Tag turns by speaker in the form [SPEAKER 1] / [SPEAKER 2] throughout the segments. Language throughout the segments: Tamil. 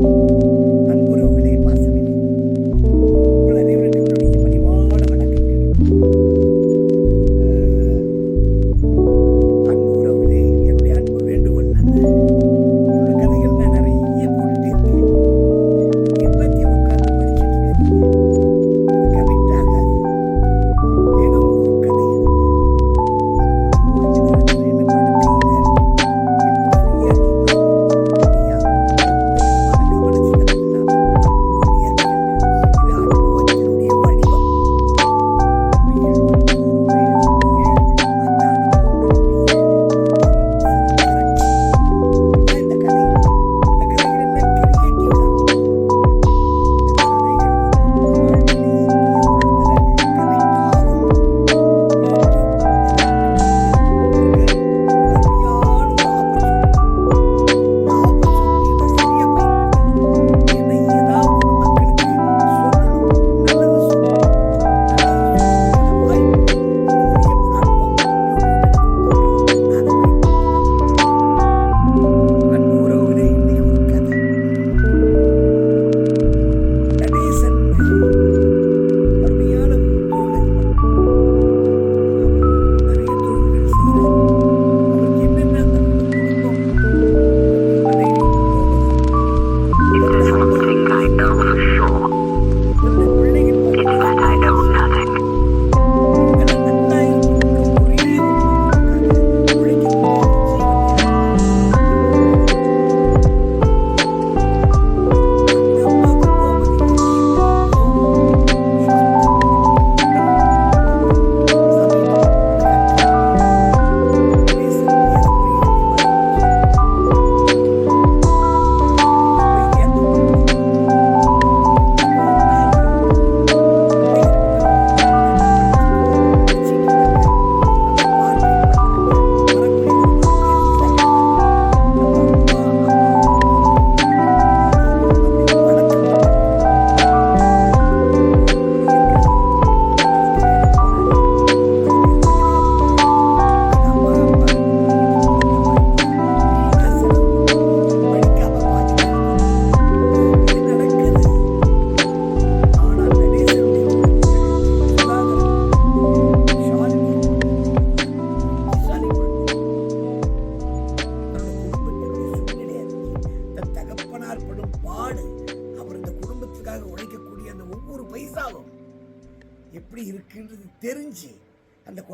[SPEAKER 1] thank you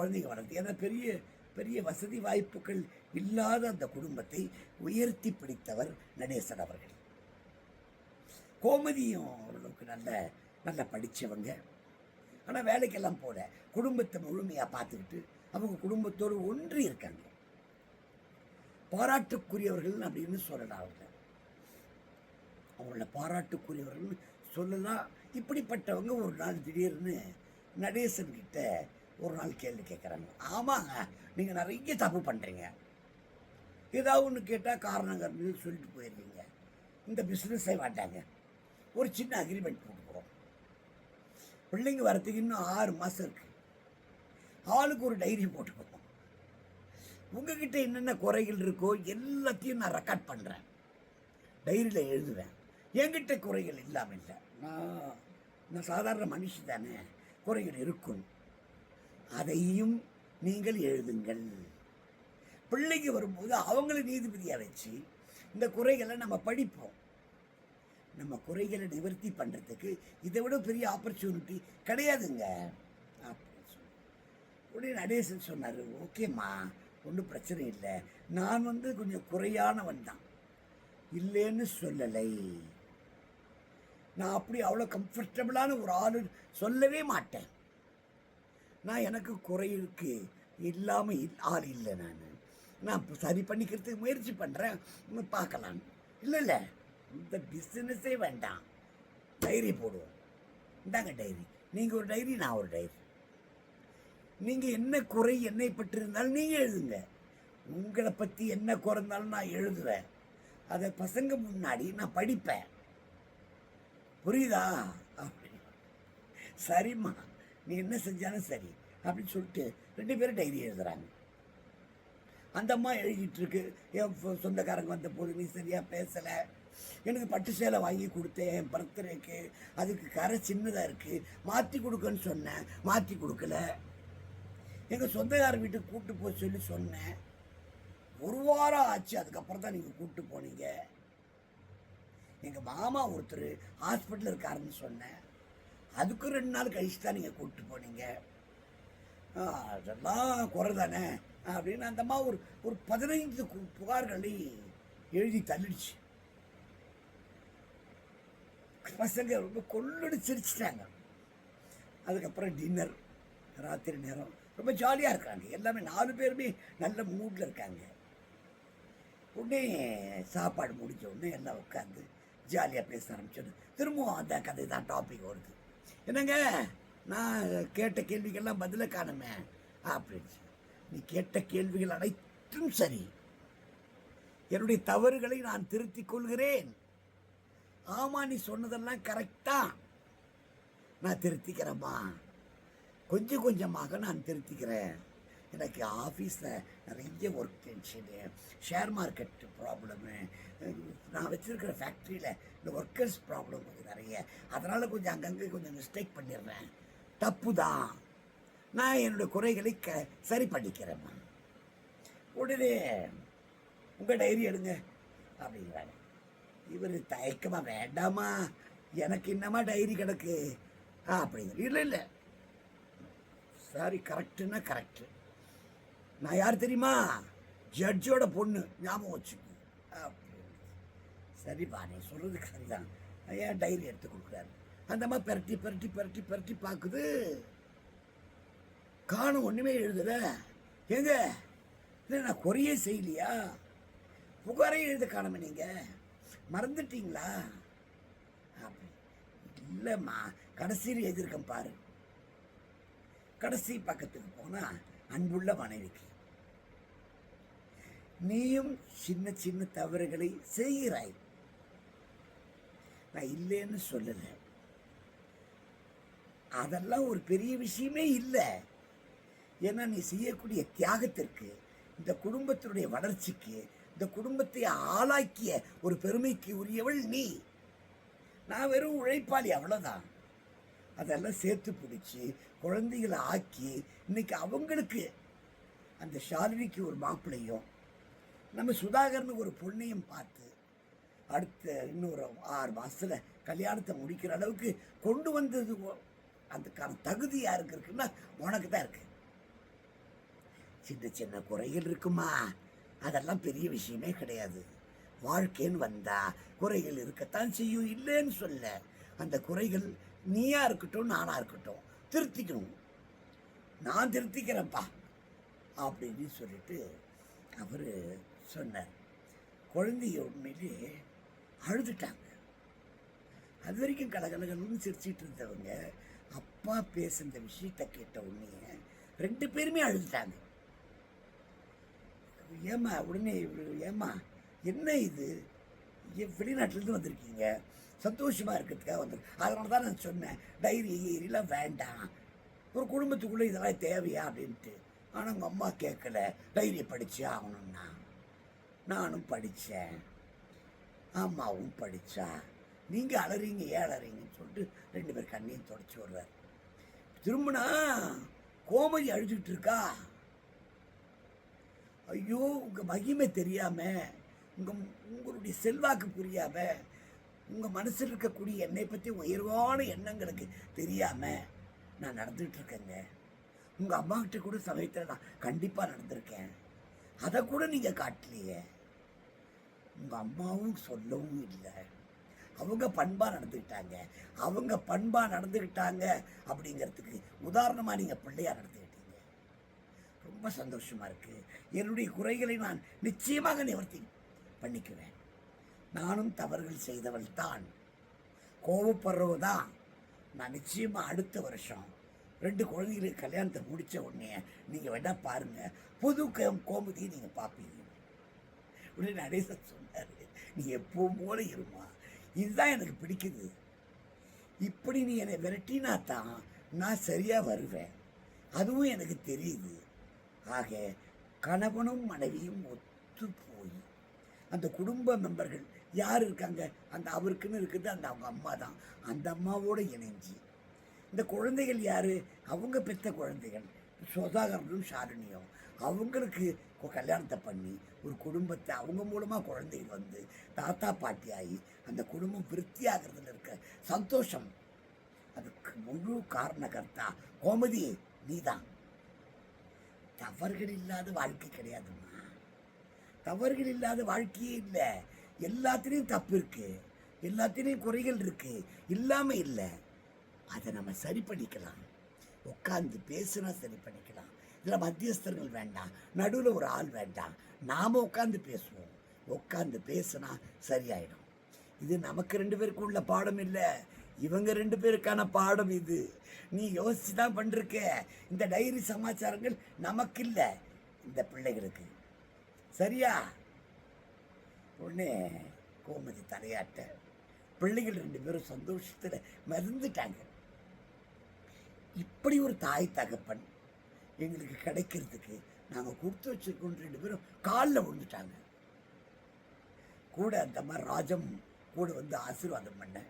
[SPEAKER 1] குழந்தைங்க வளர்த்து. ஏன்னா பெரிய பெரிய வசதி வாய்ப்புகள் இல்லாத அந்த குடும்பத்தை உயர்த்தி பிடித்தவர் நடேசன் அவர்கள். கோமதியும் ஓரளவுக்கு நல்ல நல்லா படித்தவங்க ஆனால் வேலைக்கெல்லாம் போல. குடும்பத்தை முழுமையாக பார்த்துக்கிட்டு அவங்க குடும்பத்தோடு ஒன்றி இருக்காங்க. பாராட்டுக்குரியவர்கள் அப்படின்னு சொல்லலாம் அவங்க. அவங்கள பாராட்டுக்குரியவர்கள்னு சொல்லலாம். இப்படிப்பட்டவங்க ஒரு நாள் திடீர்னு நடேசன் கிட்ட ஒரு நாள் கேள்வி கேட்குறாங்க. ஆமாங்க நீங்கள் நிறைய தப்பு பண்ணுறீங்க ஏதாவது ஒன்று கேட்டால் காரணங்கிறது சொல்லிட்டு போயிடுவீங்க இந்த பிஸ்னஸே மாட்டாங்க ஒரு சின்ன அக்ரிமெண்ட் போட்டுக்கிறோம் பிள்ளைங்க வரத்துக்கு இன்னும் ஆறு மாதம் இருக்குது ஆளுக்கு ஒரு டைரி போட்டுக்குவோம் உங்ககிட்ட என்னென்ன குறைகள் இருக்கோ எல்லாத்தையும் நான் ரெக்கார்ட் பண்ணுறேன் டைரியில் எழுதுவேன். என்கிட்ட குறைகள் இல்லாமல் இல்லை. நான் நான் சாதாரண மனுஷன் தானே. குறைகள் இருக்கும். அதையும் நீங்கள் எழுதுங்கள். பிள்ளைங்க வரும்போது அவங்கள நீதிபதியாக வச்சு இந்த குறைகளை நம்ம படிப்போம். நம்ம குறைகளை நிவர்த்தி பண்ணுறதுக்கு இதை விட பெரிய ஆப்பர்ச்சுனிட்டி கிடையாதுங்க. அப்படின்னு சொல்லி உடனே நடேசன் சொன்னார் ஓகேம்மா ஒன்றும் பிரச்சனை இல்லை. நான் வந்து கொஞ்சம் குறையானவன் தான். இல்லைன்னு சொல்லலை. நான் அப்படி அவ்வளோ கம்ஃபர்டபுளான ஒரு ஆளு சொல்லவே மாட்டேன். நான் எனக்கு குறையிருக்கு இல்லாமல் இல் ஆள் இல்லை நான். நான் சரி பண்ணிக்கிறதுக்கு முயற்சி பண்ணுறேன் பார்க்கலாம். இல்லை இல்லை. இந்த பிஸ்னஸே வேண்டாம். டைரி போடுவோம். இந்தாங்க டைரி நீங்கள் ஒரு டைரி நான் ஒரு டைரி நீங்கள் என்ன குறை என்னை பற்றி இருந்தாலும் நீங்கள் எழுதுங்க. உங்களை பற்றி என்ன குறை இருந்தாலும் நான் எழுதுவேன். அதை பசங்க முன்னாடி நான் படிப்பேன். புரியுதா? அப்படி சரிம்மா. நீ என்ன செஞ்சாலும் சரி அப்படின்னு சொல்லிட்டு ரெண்டு பேரும் டைரி எழுதுறாங்க. அந்த அம்மா எழுதிட்டுருக்கு என் சொந்தக்காரங்க வந்த போது நீ சரியாக பேசலை. எனக்கு பட்டு சேலை வாங்கி கொடுத்தேன் என் பர்த்டேக்கு அதுக்கு கரை சின்னதாக இருக்குது மாற்றி கொடுக்கன்னு சொன்னேன். மாற்றி கொடுக்கல. எங்கள் சொந்தக்கார வீட்டுக்கு கூப்பிட்டு போக சொல்லி சொன்னேன். ஒரு வாரம் ஆச்சு அதுக்கப்புறம் தான் நீங்கள் கூப்பிட்டு போனீங்க. எங்கள் மாமா ஒருத்தர் ஹாஸ்பிட்டலில் இருக்காருன்னு சொன்னேன். அதுக்கும் ரெண்டு நாள் கழிச்சு தான் நீங்கள் கூப்பிட்டு போனீங்க. ஆ, அதெல்லாம் குறை தானே அப்படின்னு அந்த அம்மா ஒரு ஒரு பதினைந்து புகார்களை எழுதி தள்ளிடுச்சு. பசங்க ரொம்ப கொள்ளடி சிரிச்சிட்டாங்க. அதுக்கப்புறம் டின்னர் ராத்திரி நேரம். ரொம்ப ஜாலியாக இருக்காங்க. எல்லாமே நாலு பேருமே நல்ல மூடில் இருக்காங்க. உடனே சாப்பாடு முடிஞ்ச உடனே எல்லாம் உட்காந்து ஜாலியாக பேச ஆரம்பிச்சோன்னு. திரும்பவும் அந்த கதை தான் டாபிக் வருது. என்னங்க? நான் கேட்ட கேள்விகள்லாம் பதிலை காணுமே. அப்படின்னு நீ கேட்ட கேள்விகள் அனைத்தும் சரி. என்னுடைய தவறுகளை நான் திருத்திக் கொள்கிறேன். ஆமா நீ சொன்னதெல்லாம் கரெக்டாக நான் திருத்திக்கிறேம்மா. கொஞ்சம் கொஞ்சமாக நான் திருத்திக்கிறேன். எனக்கு ஆஃபீஸில் நிறைய work tension share market problem நான் வச்சுருக்கிற ஃபேக்ட்ரியில் இந்த ஒர்க்கர்ஸ் ப்ராப்ளம் கொஞ்சம் நிறைய. அதனால் கொஞ்சம் அங்கங்கே கொஞ்சம் மிஸ்டேக் பண்ணிடுறேன். தப்பு தான் நான் என்னோடய குறைகளை க சரி பண்ணிக்கிறேம்மா உடனே உங்கள் டைரி எடுங்க அப்படிங்கிறாங்க இவர் தயக்கமாக வேண்டாமா எனக்கு என்னமா டைரி கிடக்கு. ஆ அப்படிங்கிற இல்லை இல்லை. சாரி கரெக்டுன்னா கரெக்டு நான் யார் தெரியுமா? ஜட்ஜோட பொண்ணு ஞாபகம் வச்சுக்கோ. சரிப்பா நீ சொல்கிறது சரிதான். ஏன் டைரி எடுத்து கொடுக்குறாரு அந்த மாதிரி பெரட்டி பெரட்டி பெரட்டி பெரட்டி பார்க்குது. காணும் ஒன்றுமே எழுதல. ஏங்க இல்லை நான் குறையே செய்யலையா? புகாரே எழுத காணுமே நீங்கள் மறந்துட்டீங்களா? அப்படி இல்லைம்மா கடைசியில் எழுதியிருக்கேன் பாரு. கடைசி பக்கத்துக்கு போனால் அன்புள்ள மனைவிக்கு. நீயும் சின்ன சின்ன தவறுகளை செய்கிறாய். நான் இல்லைன்னு சொல்லல. அதெல்லாம் ஒரு பெரிய விஷயமே இல்லை. ஏன்னா நீ செய்யக்கூடிய தியாகத்திற்கு இந்த குடும்பத்தினுடைய வளர்ச்சிக்கு இந்த குடும்பத்தை ஆளாக்கிய ஒரு பெருமைக்கு உரியவள் நீ. நான் வெறும் உழைப்பாளி அவ்வளோதான் அதெல்லாம் சேர்த்து பிடிச்சி குழந்தைகளை ஆக்கி இன்னைக்கு அவங்களுக்கு அந்த ஷாலினிக்கு ஒரு மாப்பிள்ளையும் நம்ம சுதாகர்னு ஒரு பொண்ணையும் பார்த்து அடுத்த இன்னொரு ஆறு மாதத்தில் கல்யாணத்தை முடிக்கிற அளவுக்கு கொண்டு வந்தது அதுக்கான தகுதி யாருக்கு இருக்குன்னா உனக்கு தான் இருக்கு. சின்ன சின்ன குறைகள் இருக்குமா? அதெல்லாம் பெரிய விஷயமே கிடையாது. வாழ்க்கைன்னு வந்தா குறைகள் இருக்கத்தான் செய்யும். இல்லைன்னு சொல்ல. அந்த குறைகள் நீயா இருக்கட்டும் நானா இருக்கட்டும் திருத்திக்கணும். நான் திருத்திக்கிறேன்ப்பா அப்படின்னு சொல்லிட்டு அவர் சொன்னார். குழந்தைய உண்மையிலே அழுதுட்டாங்க. அது வரைக்கும் கலகலகலன்னு சிரிச்சிட்டு இருந்தவங்க அப்பா பேசுன விஷயத்த கேட்ட உடனே ரெண்டு பேருமே அழுதுட்டாங்க. ஏம்மா உடனே ஏமா ஏம்மா என்ன இது? வெளிநாட்டிலேருந்து வந்திருக்கீங்க. சந்தோஷமாக இருக்கிறதுக்காக வந்து அதனால தான் நான் சொன்னேன் டைரி ஏரியெலாம் வேண்டாம். ஒரு குடும்பத்துக்குள்ளே இதெல்லாம் தேவையா அப்படின்ட்டு. ஆனால் உங்கள் அம்மா கேட்கல டைரியை படித்து ஆகணும்னா. நானும் படித்தேன் அம்மாவும் படித்தா நீங்கள் அலறீங்க ஏன் அலறீங்கன்னு சொல்லிட்டு ரெண்டு பேர் கண்ணையும் தொடச்சி விடுறார். திரும்பினா கோமதி அழுதுகிட்டு இருக்கா? ஐயோ உங்கள் மகிமை தெரியாமல் உங்கள் உங்களுடைய செல்வாக்கு புரியாமல் உங்கள் மனசில் இருக்கக்கூடிய என்னை பற்றி உயர்வான எண்ணங்களுக்கு தெரியாமல் நான் நடந்துகிட்டு இருக்கேங்க. உங்கள் அம்மாக்கிட்ட கூட சமயத்தில் நான் கண்டிப்பாக நடந்திருக்கேன். அதை கூட நீங்கள் காட்டலையே. உங்கள் அம்மாவும் சொல்லவும் இல்லை. அவங்க பண்பாக நடந்துக்கிட்டாங்க. அவங்க பண்பாக நடந்துக்கிட்டாங்க அப்படிங்கிறதுக்கு உதாரணமாக நீங்கள் பிள்ளையாக நடந்துக்கிட்டீங்க. ரொம்ப சந்தோஷமாக இருக்குது என்னுடைய குறைகளை நான் நிச்சயமாக நிவர்த்தி பண்ணிக்குவேன். நானும் தவறுகள் செய்தவள் தான். கோவப்படுறவ தான் நான் நிச்சயமாக அடுத்த வருஷம் ரெண்டு குழந்தைகளுக்கு கல்யாணத்தை முடித்த உடனே நீங்கள் வேணால் பாருங்கள் புது கோ- கோமுதியை நீங்கள் பார்ப்பீங்க உடனே நடேசன் சொன்னார் நீ எப்பவும் போல இருமா. இதுதான் எனக்கு பிடிக்குது. இப்படி நீ என்னை விரட்டினா தான் நான் சரியாக வருவேன். அதுவும் எனக்கு தெரியுது. ஆக கணவனும் மனைவியும் ஒத்து போய் அந்த குடும்ப மெம்பர்கள் யார் இருக்காங்க? அந்த அவருக்குன்னு இருக்குது அந்த அவங்க அம்மா தான். அந்த அம்மாவோடு இணைஞ்சு. இந்த குழந்தைகள் யார்? அவங்க பெற்ற குழந்தைகள். சுதாகரனும் ஷாலினியும். அவங்களுக்கு கல்யாணத்தை பண்ணி ஒரு குடும்பத்தை அவங்க மூலமாக குழந்தைகள் வந்து தாத்தா பாட்டி ஆகி அந்த குடும்பம் விருத்தியாகிறதுல இருக்க சந்தோஷம். அதுக்கு முழு காரணகர்த்தா கோமதி நீதான். தவறுகள் இல்லாத வாழ்க்கை கிடையாதும்மா. தவறுகள் இல்லாத வாழ்க்கையே இல்லை. எல்லாத்துலேயும் தப்பு இருக்கு. எல்லாத்துலேயும் குறைகள் இருக்கு. இல்லாமல் இல்லை. அதை நம்ம சரி பண்ணிக்கலாம். உட்காந்து பேசுனா சரி பண்ணிக்கலாம். இதில் மத்தியஸ்தர்கள் வேண்டாம் நடுவில் ஒரு ஆள் வேண்டாம். நாம் உட்காந்து பேசுவோம். உட்காந்து பேசுனா சரியாயிடும். இது நமக்கு ரெண்டு பேருக்கு உள்ள பாடம் இல்லை. இவங்க ரெண்டு பேருக்கான பாடம் இது. நீ யோசிச்சு தான் பண்ணிருக்க. இந்த டைரி சமாச்சாரங்கள் நமக்கு இல்லை. இந்த பிள்ளைகளுக்கு. சரியா? உடனே கோமதி தலையாட்ட பிள்ளைகள் ரெண்டு பேரும் சந்தோஷத்தில் மறந்துட்டாங்க இப்படி ஒரு தாய் தகப்பன் எங்களுக்கு கிடைக்கிறதுக்கு நாங்கள் கொடுத்து வச்சிருக்கோம் ரெண்டு பேரும் காலில் விழுந்துட்டாங்க. கூட அந்த மாதிரி ராஜம் கூட வந்து ஆசீர்வாதம் பண்ண.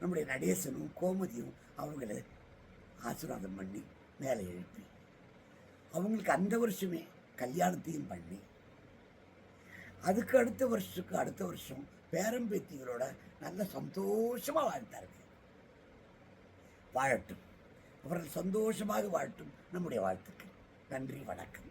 [SPEAKER 1] நம்முடைய நடேசனும் கோமதியும் அவங்கள ஆசீர்வாதம் பண்ணி மேலே எழுப்பி. அவங்களுக்கு அந்த வருஷமே கல்யாணத்தையும் பண்ணி. அதுக்கு அடுத்த வருஷத்துக்கு அடுத்த வருஷம் பேரம்பேத்திகளோட நல்ல சந்தோஷமாக வாழ்ந்தார்கள். வாழட்டும். அவர்கள் சந்தோஷமாக வாழட்டும். நம்முடைய வாழ்த்துக்கள். நன்றி வணக்கம்.